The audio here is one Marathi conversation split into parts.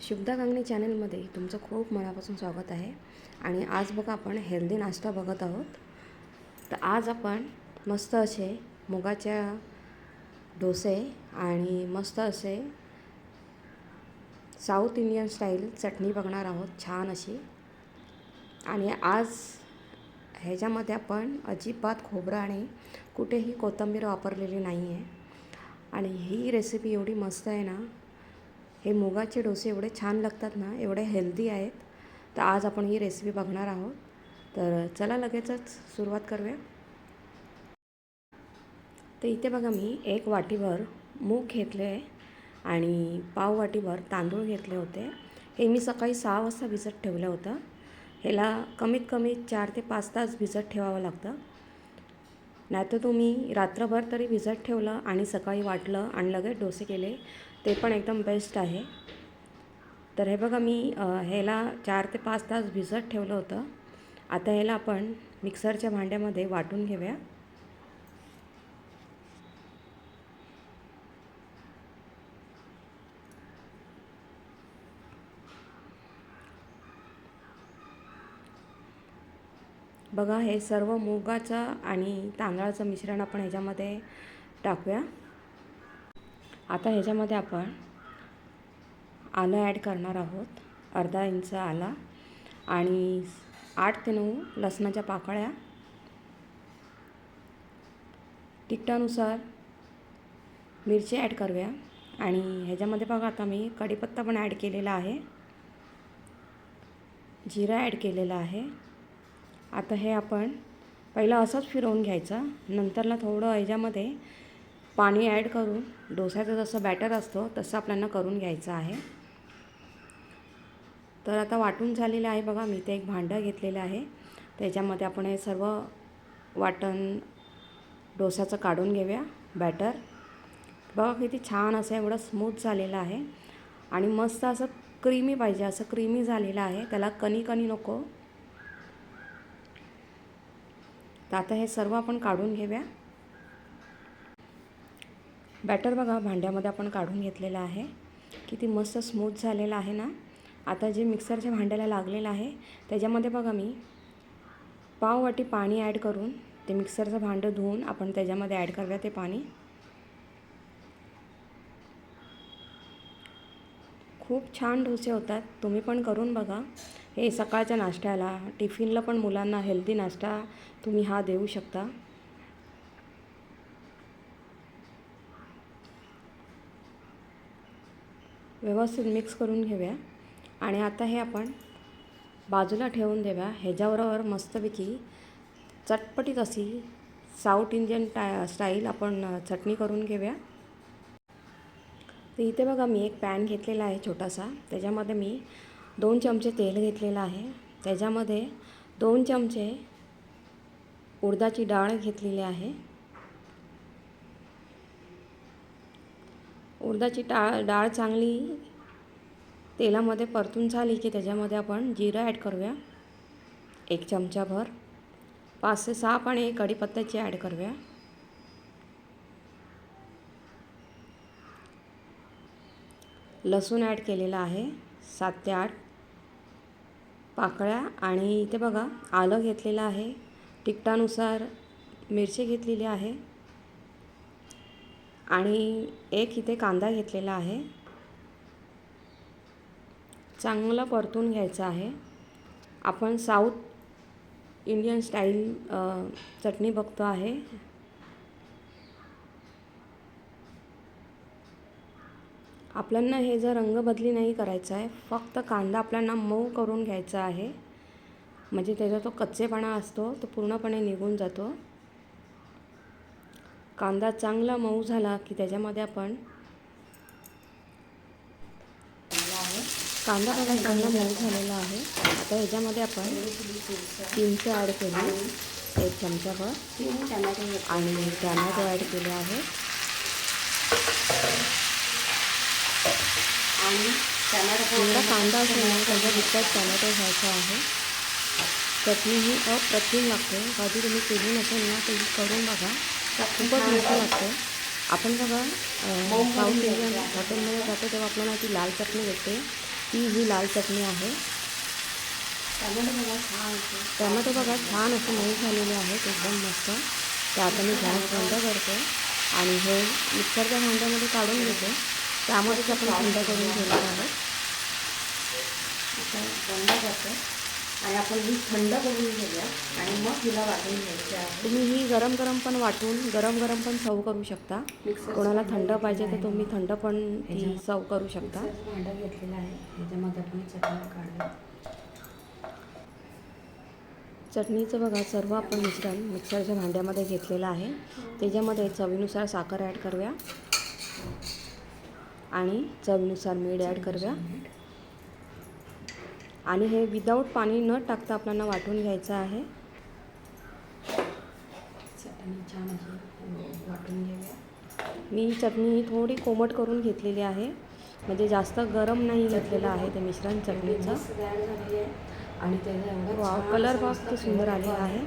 शुभदा गांगणे चॅनलमध्ये तुमचं खूप मनापासून स्वागत आहे. आणि आज बघा आपण हेल्दी नाश्ता बघत आहोत. तर आज आपण मस्त असे मुगाच्या डोसे आणि मस्त असे साऊथ इंडियन स्टाईल चटणी बघणार आहोत छान अशी. आणि आज ह्याच्यामध्ये आपण अजिबात खोबरं आणि कुठेही कोथिंबीर वापरलेली नाही आहे आणि ही रेसिपी एवढी मस्त आहे ना हे मुगाचे डोसे एवढे छान लागतात ना एवढे हेल्दी आहेत. तर आज आपण ही रेसिपी बघणार आहोत. तर चला लगेचच सुरुवात करूया. तर इथे बघा मी एक वाटीभर मूग घेतले आणि पाव वाटीभर तांदूळ घेतले होते. हे मी सकाळी सहा वाजता भिजत ठेवलं होतं. ह्याला कमीत कमी चार ते पाच तास भिजत ठेवावं लागतं. नाहीतर तुम्ही रात्रभर तरी भिजत ठेवलं आणि सकाळी वाटलं आणि लगेच डोसे केले. ते पण एकदम बेस्ट आहे. तर हे बघा मी ह्याला चार ते पाच तास भिजत ठेवलं होतं. आता ह्याला आपण मिक्सरच्या भांड्यामध्ये वाटून घेऊया. बघा हे सर्व मुगाचं आणि तांदळाचं मिश्रण आपण ह्याच्यामध्ये टाकूया. आता ह्याच्यामध्ये आपण आलं ॲड करणार आहोत. अर्धा इंच आला. आणि आठ ते नऊ लसणाच्या पाकळ्या तिखटानुसार मिरची ॲड करूया. आणि ह्याच्यामध्ये बघा आता मी कढीपत्ता पण ॲड केलेला आहे. जिरा ॲड केलेला आहे. आता हे आपण पहिलं असंच फिरवून घ्यायचं. नंतरला थोडं ह्याच्यामध्ये पाणी ॲड करून डोस्याचं जसं बॅटर असतो तसं आपल्याला करून घ्यायचं आहे. तर आता वाटून झालेलं आहे बघा मी ते एक भांडं घेतलेलं आहे. त्याच्यामध्ये आपण हे सर्व वाटण डोस्याचं काढून घेऊया बॅटर. बघा किती छान असं एवढं स्मूथ झालेलं आहे. आणि मस्त असं क्रीमी पाहिजे असं क्रीमी झालेलं आहे. त्याला कणी कणी नको. तर आता हे सर्व आपण काढून घेऊया. बॅटर बघा भांड्यामध्ये आपण काढून घेतलेलं आहे. किती मस्त स्मूथ झालेलं आहे ना? आता जे मिक्सरच्या भांड्याला लागलेलं आहे त्याच्यामध्ये बघा मी पाव वाटी पाणी ॲड करून ते मिक्सरचं भांडं धुवून आपण त्याच्यामध्ये ॲड करूया ते पाणी. खूप छान डोसे होतात. तुम्ही पण करून बघा. हे सकाळच्या नाश्त्याला टिफिनला पण मुलांना हेल्दी नाश्ता तुम्ही हा देऊ शकता. व्यवस्थित मिक्स करून घेऊया. आणि आता हे आपण बाजूला ठेवून देऊया. ह्याच्याबरोबर मस्तपैकी चटपटीत अशी साऊथ इंडियन टाय स्टाईल आपण चटणी करून घेऊया. तर इथे बघा मी एक पॅन घेतलेला आहे छोटासा. त्याच्यामध्ये मी दोन चमचे तेल घेतलेलं आहे. त्याच्यामध्ये दोन चमचे उडदाची डाळ घेतलेली आहे. उडदाची डाळ डाळ चांगली तेलामध्ये परतून झाली की त्याच्यामध्ये आपण जिरं ॲड करूया. एक चमचाभर. पाच ते सहा एक कढीपत्त्याची ॲड करूया. लसूण ॲड केलेला आहे सात ते आठ. पाकळ्या आणि इथे बघा आलं घेतलेलं आहे. तिखटानुसार मिरची घेतलेली आहे. आणि एक इथे कांदा घेतलेला आहे. चांगलं परतून घ्यायचं आहे. आपण साऊथ इंडियन स्टाईल चटणी बघतो आहे. आपल्यांना हे जर रंगबदली नाही करायचं आहे फक्त कांदा आपल्याला मऊ करून घ्यायचा आहे. म्हणजे त्याचा तो कच्चेपणा असतो तो पूर्णपणे निघून जातो. कांदा चांगला मऊ झाला की त्याच्यामध्ये आपण कांदा बघा चांगला मऊ झालेला आहे. आता ह्याच्यामध्ये आपण चिंच ॲड केली. एक चमचाभर. आणि टॅमॅटो ॲड केले आहे. आणि टॅमॅटो कांदा असेल ना त्याच्या दुप्पट टॅमॅटो घ्यायचा आहे. चटणी ही अप्रतिम लागते. कधी तुम्ही केली नसेल ना तुम्ही करून बघा. खूपच मस्त लागते आपण बघा साऊथ इंडियन हॉटेलमध्ये जातो तेव्हा आपल्याला ती लाल चटणी भेटते. ती ही लाल चटणी आहे. टमॅटो बघा छान असे मऊ झालेले आहेत एकदम मस्त. ते आता मी गॅस बंद करते आणि हे मिक्सरच्या भांड्यामध्ये काढून घेते. त्यामध्येच आपण थंड करून घेणार आहोत. बंद करते. आणि आपण ही थंड करून घेऊया आणि मग हिला वाटून घ्यायची आहे. तुम्ही ही गरम गरम पण वाटून गरम गरम पण सर्व करू शकता. कोणाला थंड पाहिजे तर तुम्ही थंड पण सर्व करू शकता. भांडं घेतलेलं आहे. ह्याच्यामध्ये आपण चटणी काढूया. चटणीचं बघा सर्व आपण मिश्रण मिक्सरच्या भांड्यामध्ये घेतलेलं आहे. त्याच्यामध्ये चवीनुसार साखर ॲड करूया. आणि चवीनुसार मीठ ॲड करूया. आणि हे विदाऊट पाणी न टाकता आपल्याला वाटून घ्यायचं आहे. चटणी छान अशी वाटून घेऊया. मी चटणी ही थोडी कोमट करून घेतलेली आहे. म्हणजे जास्त गरम नाही घेतलेलं आहे ते मिश्रण चटणीचं. आणि त्याचा कलर मस्त किती सुंदर आलेला आहे.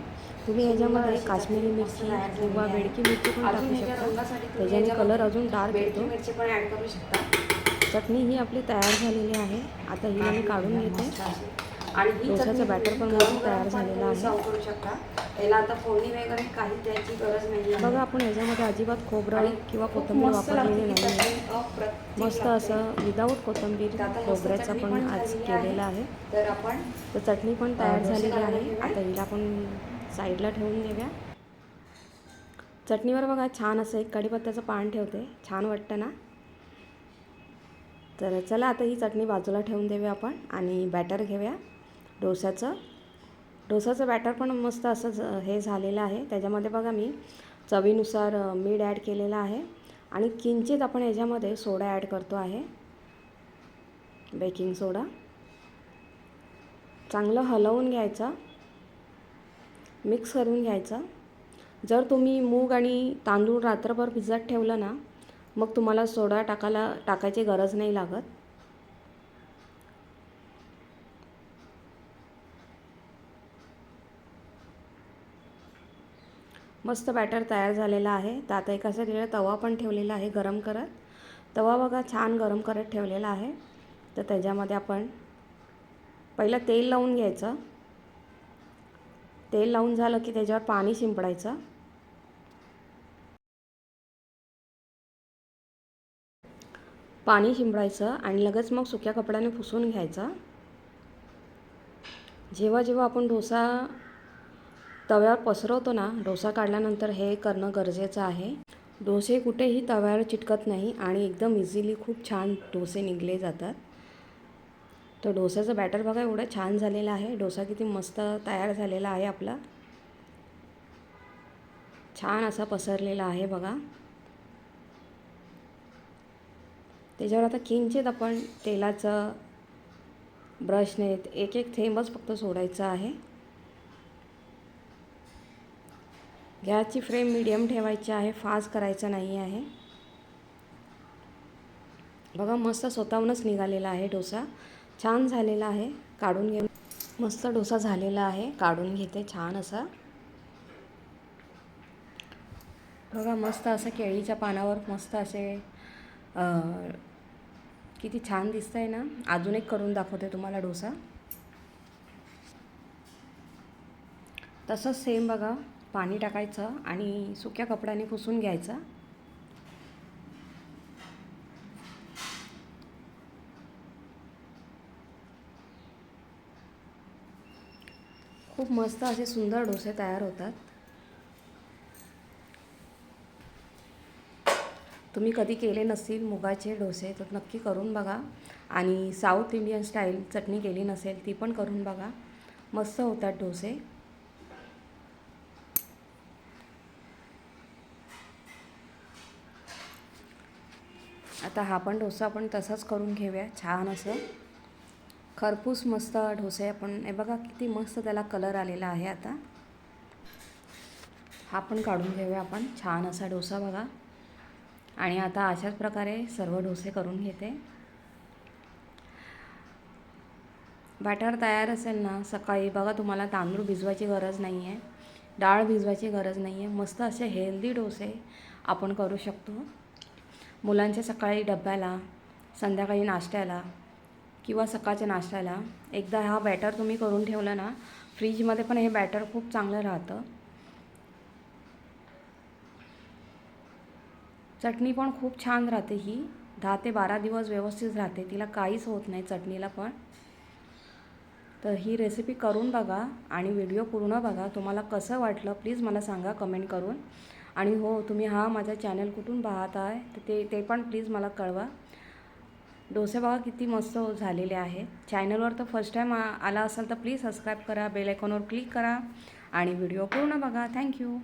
तुम्ही ह्याच्यामध्ये काश्मीरी मिरची किंवा. बेडकी मिरची पण टाकू शकता. त्याच्याने कलर अजून डार्क येतो. मिरची पण ॲड करू शकता. चटणी ही आपली तयार झालेली आहे. आता हिला मी काढून घेते. आणि ही डोसाचं batter पण मस्त तयार झालेलं आहे. करू शकता. याला आता फोडणी वगैरे काही द्यायची गरज नाही. बघा आपण ह्याच्यामध्ये अजिबात खोबरं किंवा कोथिंबीर वापरलेली नाही मस्त. असं विदाऊट कोथिंबीर खोबऱ्याचं पण आज केलेलं आहे. तर आपण तर चटणी पण तयार झालेली आहे. घेऊया. आता हिला आपण साईडला ठेवून देऊया. चटणीवर बघा छान असं एक कढीपत्त्याचं पान ठेवते. छान वाटतं ना? तर चला आता ही चटणी बाजूला ठेवून देऊया आपण आणि बॅटर घेऊया. डोसाचं डोसाचं बॅटर पण मस्त असं ज- हे झालेलं आहे. त्याच्यामध्ये बघा मी चवीनुसार मीठ ॲड केलेलं आहे आणि किंचित आपण याच्यामध्ये सोडा ॲड करतो आहे. बेकिंग सोडा चांगलं हलवून घ्यायचं. मिक्स करून घ्यायचं. जर तुम्ही मूग आणि तांदूळ रात्रभर भिजत ठेवलं ना मग तुम्हाला सोडा टाकायला टाकायची गरज नाही लागत. मस्त बॅटर तयार झालेला आहे. तर आता एका साईडला तवा पण ठेवलेला आहे गरम करत. तवा बघा छान गरम करत ठेवलेला आहे. तर त्याच्यामध्ये आपण पहिलं तेल लावून घ्यायचं. तेल लावून झालं की त्याच्यावर पाणी शिंपडायचं. पाणी शिंपडायचं आणि लगेच मग सुक्या कपड्याने पुसून घ्यायचं. जेव्हा जेव्हा आपण डोसा तव्यावर पसरवतो ना डोसा काढल्यानंतर हे करणं गरजेचं आहे. डोसे कुठेही तव्यावर चिटकत नाही आणि एकदम इझिली खूप छान डोसे निघले जातात. तर डोसाचं बॅटर बघा एवढं छान झालेलं आहे. डोसा किती मस्त तयार झालेला आहे आपला. छान असा पसरलेला आहे बघा. त्याच्यावर आता किंचित आपण तेलाचं ब्रशने एक एक थेंबच फक्त सोडायचं आहे. गॅसची फ्लेम मिडियम ठेवायची आहे फास्ट करायचं नाही आहे. बघा मस्त स्वतःहूनच निघालेला आहे डोसा. छान झालेला आहे काढून घेऊन. मस्त डोसा झालेला आहे काढून घेते छान असा. बघा मस्त असं केळीच्या पानावर मस्त असे किती छान दिसतंय ना. अजून एक करून दाखवते तुम्हाला डोसा. तसंच सेम बघा पाणी टाकायचं आणि सुक्या कपड्याने पुसून घ्यायचं. खूप मस्त असे सुंदर डोसे तयार होतात. तुम्ही कधी केले नसतील मुगाचे डोसे तर नक्की करून बघा. आणि साऊथ इंडियन स्टाईल चटणी केली नसेल ती पण करून बघा. मस्त होतात डोसे. आता हा पण डोसा आपण तसाच करून घेऊया छान असं. खरपूस मस्त डोसे आपण हे बघा किती मस्त त्याला कलर आलेला आहे आता. हा पण काढून घेऊया आपण छान असा डोसा बघा. आणि आता अशाच प्रकारे सर्व डोसे करून घेते. बॅटर तयार असेल ना सकाळी बघा तुम्हाला तांदूळ भिजवायची गरज नाही आहे डाळ भिजवायची गरज नाही आहे मस्त असे हेल्दी डोसे आपण करू शकतो. मुलांच्या सकाळी डब्याला संध्याकाळी नाश्त्याला किंवा सकाळच्या नाश्त्याला एकदा हा बॅटर तुम्ही करून ठेवला ना फ्रीजमध्ये पण हे बॅटर खूप चांगलं राहतं. चटणी पण खूप छान राहते ही. दहा ते बारा दिवस व्यवस्थित राहते. तिला काहीच होत नाही चटणीला पण. तर ही रेसिपी करून बघा आणि व्हिडिओ पूर्ण बघा. तुम्हाला कसं वाटलं प्लीज मला सांगा कमेंट करून. आणि हो तुम्ही हा माझा चॅनल कुठून पाहत आहे तर ते ते पण प्लीज मला कळवा. डोसे बघा किती मस्त झालेले आहे. चॅनलवर तर फर्स्ट टाईम आला असाल तर प्लीज सबस्क्राईब करा. बेल आयकॉनवर क्लिक करा. आणि व्हिडिओ पूर्ण बघा. थँक्यू